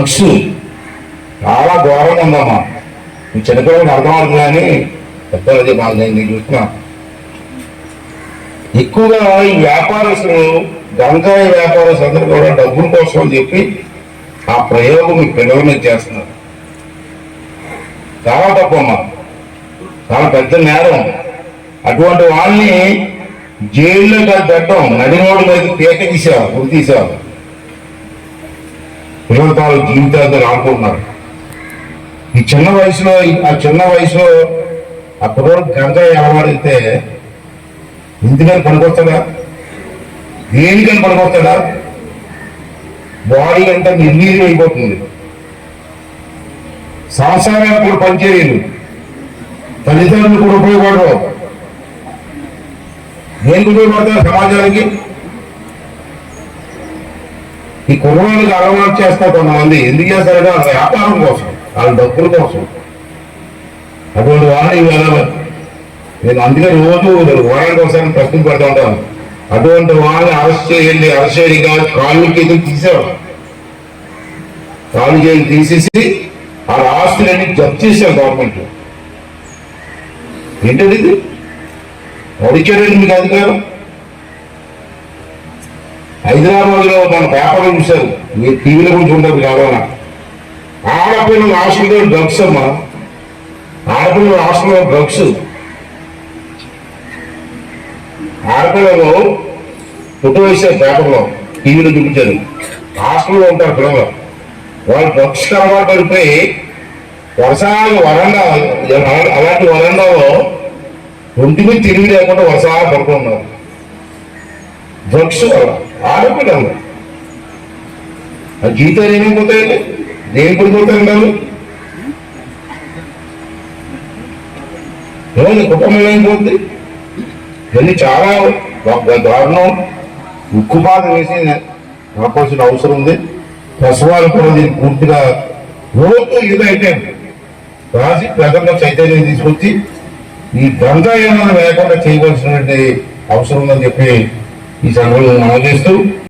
Drugs చాలా ఘోరంగా ఉందమ్మా. మీ చిన్నపిల్లలకి అర్థం అవుతుంది కానీ పెద్దలది మాకు నేను నేను ఎక్కువగా ఈ వ్యాపారస్తులు గంగాయ వ్యాపారస్తులు అందరూ కూడా డబ్బుల కోసం అని చెప్పి ఆ ప్రయోగం మీ పిల్లల మీద చేస్తున్నారు. చాలా తప్పమ్మా చాలా పెద్ద నేరం. అటువంటి వాళ్ళని జైల్లో కాదు పెట్టడం నడినోడు మీద పీక తీసేవారు గురి తీసేవారు. పిల్లల తాలూ జీవితాలతో ఆడుకుంటున్నారు ఈ చిన్న వయసులో ఆ చిన్న వయసులో అప్పటి వరకు గంజాయి అలవాడితే ఎందుకని పనికొస్తాడా? దేనికని పనికొస్తాడా? బాడీ అంతా నిర్వీర్యం అయిపోతుంది. సంసారానికి కూడా పనిచేయలేదు. తల్లిదండ్రులు కూడా ఉపయోగపడరు దేనికి ఉపయోగపడతారు సమాజానికి? ఈ కుర్రాళ్ళకి అలవాటు చేస్తారు కొంతమంది. ఎందుకు చేస్తారంటే వాళ్ళ వ్యాపారం కోసం వాళ్ళ డబ్బుల కోసం. అటువంటి వాళ్ళని ఇవాళ నేను అందుకే రోజు వారానికి ఒకసారి ప్రశ్న పెడతా ఉంటాను. అటువంటి వాళ్ళని అరెస్ట్ చేయండి అరెస్ట్ చేయండి. కాదు కాళ్ళు చేతులు తీసేవాడు కాళ్ళు చేతులు తీసేసి వాళ్ళ ఆస్తులన్నీ జప్తు చేశారు గవర్నమెంట్ ఏంటది ఇది? ఎవరిచ్చారండి మీకు అధికారం? హైదరాబాద్లో మన పేపర్లో చూశారు మీరు టీవీలో కూడా చూడదు కావాలన్నా ఆడపిల్లల రాష్ట్రంలో డ్రగ్స్ అమ్మా. ఆడపిల్లల రాష్ట్రంలో డ్రగ్స్ ఆడపిల్లలు ఫోటో వేసారు పేపర్లో టీవీలో చూపించారు. హాస్టల్లో ఉంటారు పిల్లలు. వాళ్ళు డ్రగ్స్ అలవాటు పడిపోయి వర్షాలు వరండా అలాంటి వరండాలో ఒంటి మీద తిరిగి లేకుండా వర్షాలు పడుకున్నారు డ్రగ్స్ వల్ల ఆడపిల్లలు ఆ జీతాలు పోతాయండి? దేని పడిపోతాయి వాళ్ళు? ఏమైంది కుటుంబం ఏమైపోతుంది ఇవన్నీ చాలా గొప్ప దారుణం. ఉక్కుపాత వేసి ఆపాల్సిన అవసరం ఉంది. ప్రసవాలు కూడా దీన్ని పూర్తిగా రోజు ఇదైతే రాసి ప్రజల్లో చైతన్యం తీసుకొచ్చి ఈ గంగా ఏమైనా లేకుండా చేయవలసినటువంటి అవసరం ఉందని చెప్పి ఈ సందర్భంగా మనం